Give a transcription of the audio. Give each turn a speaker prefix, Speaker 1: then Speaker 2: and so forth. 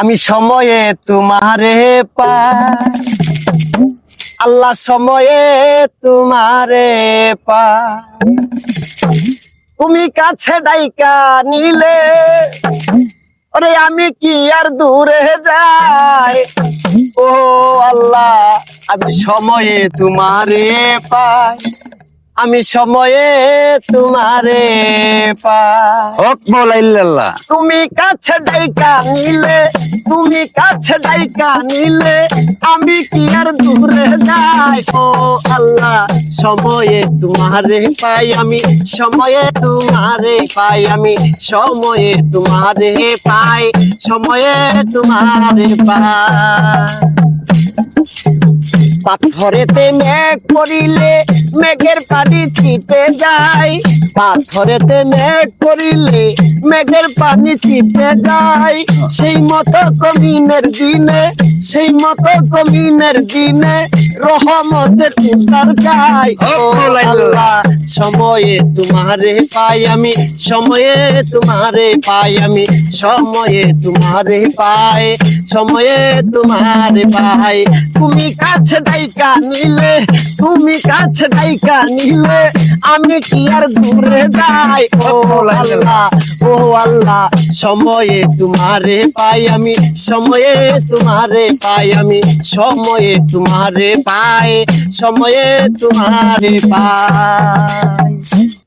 Speaker 1: আমি সময়ে তোমারে পাই। আল্লাহ সময়ে তোমারে পাই। তুমি কাছে ডাইকা নিলে, ওরে আমি কি আর দূরে যাই? ও আল্লাহ, আমি সময়ে তোমারে পাই। আমি সময়ে তোমারে
Speaker 2: হক
Speaker 1: তুমি কাছে ডাইকা নিলে তুমি কাছে ডাইকা নিলে আমি কি আর দূরে যাই? ও আল্লাহ সময়ে তোমারে পাই আমি সময়ে তোমারে পাই আমি সময়ে তোমারে পাই সময়ে তোমারে পাই। পাথরেতে মেঘ পড়িলে মেঘের পানি ছিটে যায়। পাথরেতে মেঘ পড়িলে মেঘের পানি ছিটে যায়। সেই মতো কমিনের দিনে, সেই মতো কমিনের দিনে যায়। সময়ে তোমারে পাই আমি, সময়ে তোমারে পাই আমি, সময়ে তোমারে পাই, সময়ে তোমারে পাই। তুমি কাছে ডাইকা নিলে, তুমি কাছে ডাইকা নিলে, আমি কি আর দূরে যাই? ও আল্লাহ ও আল্লাহ, সময়ে তোমারে পাই আমি, সময়ে তোমারে পাই আমি, সময়ে তোমারে পাই, সময়ে তোমারে পাই।